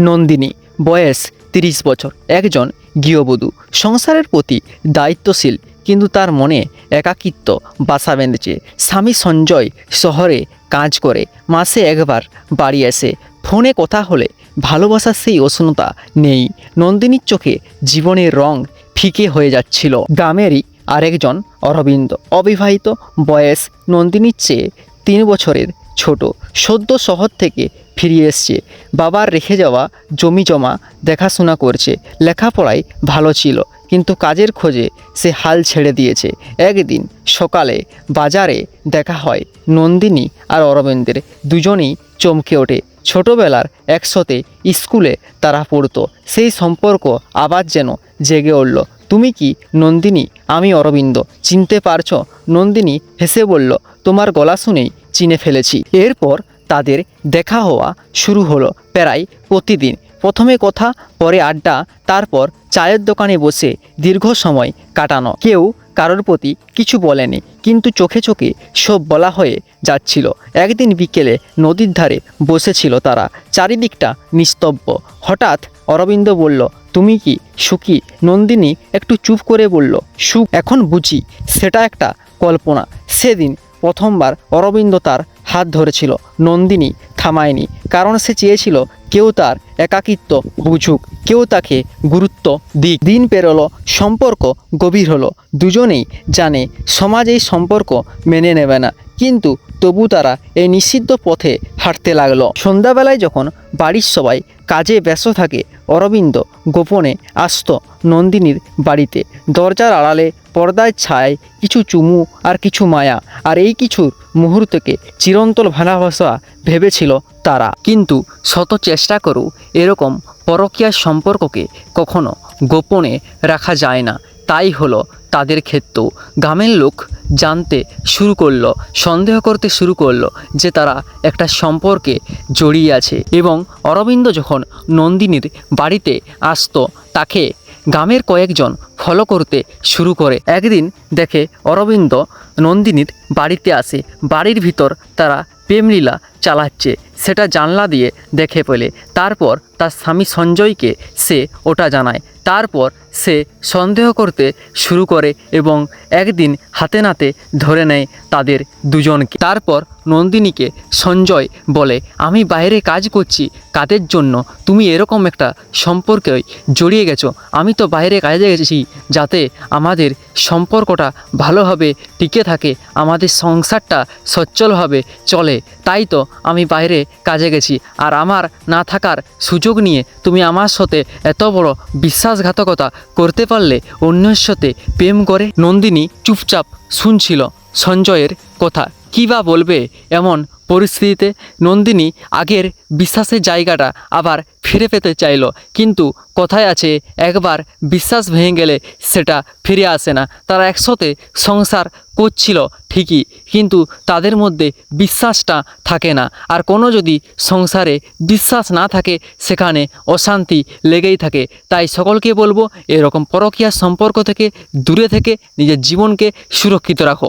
নন্দিনী, বয়স তিরিশ বছর, একজন গৃহবধূ। সংসারের প্রতি দায়িত্বশীল, কিন্তু তার মনে একাকিত্ব, বাসা বেঁধেছে। স্বামী সঞ্জয় শহরে কাজ করে, মাসে একবার বাড়ি আসে। ফোনে কথা হলে ভালোবাসার সেই উষ্ণতা নেই। নন্দিনীর চোখে জীবনের রং ফিকে হয়ে যাচ্ছিল। গ্রামেরই আরেকজন অরবিন্দ। অবিবাহিত বয়স নন্দিনীর চেয়ে তিন বছরের ছোট। সদ্য শহর থেকে ফিরে এসছে। বাবার রেখে যাওয়া জমি জমা, দেখাশোনা করছে, লেখাপড়ায় ভালো ছিল, কিন্তু কাজের খোঁজে সে হাল ছেড়ে দিয়েছে। একদিন সকালে বাজারে দেখা হয় নন্দিনী আর অরবিন্দের। দুজনেই চমকে ওঠে। ছোটবেলার একসাথে স্কুলে তারা পড়তো। সেই সম্পর্ক আবার যেন জেগে উঠল। তুমি কি নন্দিনী? আমি অরবিন্দ। চিনতে পারছ? নন্দিনী হেসে বলল, তোমার গলা শুনেই চিনে ফেলেছি। এরপর তাদের দেখা হওয়া শুরু হলো প্রায় প্রতিদিন। প্রথমে কথা, পরে আড্ডা, তারপর চায়ের দোকানে বসে দীর্ঘ সময় কাটানো। কেউ কারোর প্রতি কিছু বলেনি, কিন্তু চোখে চোখে সব বলা হয়ে যাচ্ছিল। একদিন বিকেলে নদীর ধারে বসেছিল তারা। চারিদিকটা নিস্তব্ধ। হঠাৎ অরবিন্দ বলল, তুমি কি সুখী? নন্দিনী একটু চুপ করে বলল, সুখ এখন বুঝি, সেটা একটা কল্পনা। সেদিন প্রথমবার অরবিন্দ তার হাত ধরেছিল। নন্দিনী থামায়নি, কারণ সে চেয়েছিল কেউ তার একাকিত্ব বুঝুক, কেউ তাকে গুরুত্ব দিক। দিন পেরোলো, সম্পর্ক গভীর হলো। দুজনেই জানে সমাজ এই সম্পর্ক মেনে নেবে না। কিন্তু তবু তারা এই নিষিদ্ধ পথে হাঁটতে লাগল। সন্ধ্যাবেলায় যখন বাড়ির সবাই কাজে ব্যস্ত থাকে, অরবিন্দ গোপনে আসত নন্দিনীর বাড়িতে। দরজার আড়ালে পর্দায় ছায় কিছু চুমু আর কিছু মায়া, আর এই কিছুর মুহূর্তকে চিরন্তল ভালোবাসা ভেবেছিল তারা। কিন্তু শত চেষ্টা করেও এরকম পরকীয়ার সম্পর্ককে কখনো গোপনে রাখা যায় না। তাই হলো তাদের ক্ষেত্রেও গ্রামের লোক জানতে শুরু করল, সন্দেহ করতে শুরু করল যে তারা একটা সম্পর্কে জড়িয়ে আছে এবং অরবিন্দ যখন নন্দিনীর বাড়িতে আসতো, তাকে গ্রামের কয়েকজন ফলো করতে শুরু করে। একদিন দেখে অরবিন্দ নন্দিনীর বাড়িতে আসে। বাড়ির ভিতর তারা প্রেমলীলা চালাচ্ছে, সেটা জানলা দিয়ে দেখে পেলে তারপর তার স্বামী সঞ্জয়কে সে ওটা জানায় তারপর সে সন্দেহ করতে শুরু করে এবং একদিন হাতে নাতে ধরে নেয় তাদের দুজনকে। তারপর নন্দিনীকে সঞ্জয় বলে, আমি বাইরে কাজ করছি, কাদের জন্য? তুমি এরকম একটা সম্পর্কে জড়িয়ে গেছো। আমি তো বাইরে কাজে গেছি, যাতে আমাদের সম্পর্কটা ভালোভাবে টিকে থাকে, আমাদের সংসারটা সচ্ছলভাবে চলে। তাই তো আমি বাইরে কাজে গেছি। আর আমার না থাকার সুযোগ নিয়ে তুমি আমার সাথে এত বড় বিশ্বাসঘাতকতা করতে পারলে অন্যের সাথে প্রেম করে। নন্দিনী চুপচাপ শুনছিল সঞ্জয়ের কথা। কী বা বলবে এমন পরিস্থিতিতে নন্দিনী আগের বিশ্বাসের জায়গাটা আবার ফিরে পেতে চাইল। কিন্তু কথায় আছে, একবার বিশ্বাস ভেঙে গেলে সেটা ফিরে আসে না। তারা একসাথে সংসার করছিল ঠিকই, কিন্তু তাদের মধ্যে বিশ্বাসটা থাকে না। আর কোনো যদি সংসারে বিশ্বাস না থাকে, সেখানে অশান্তি লেগেই থাকে। তাই সকলকে বলব, এরকম পরকীয়া সম্পর্ক থেকে দূরে থেকে নিজের জীবনকে সুরক্ষিত রাখো।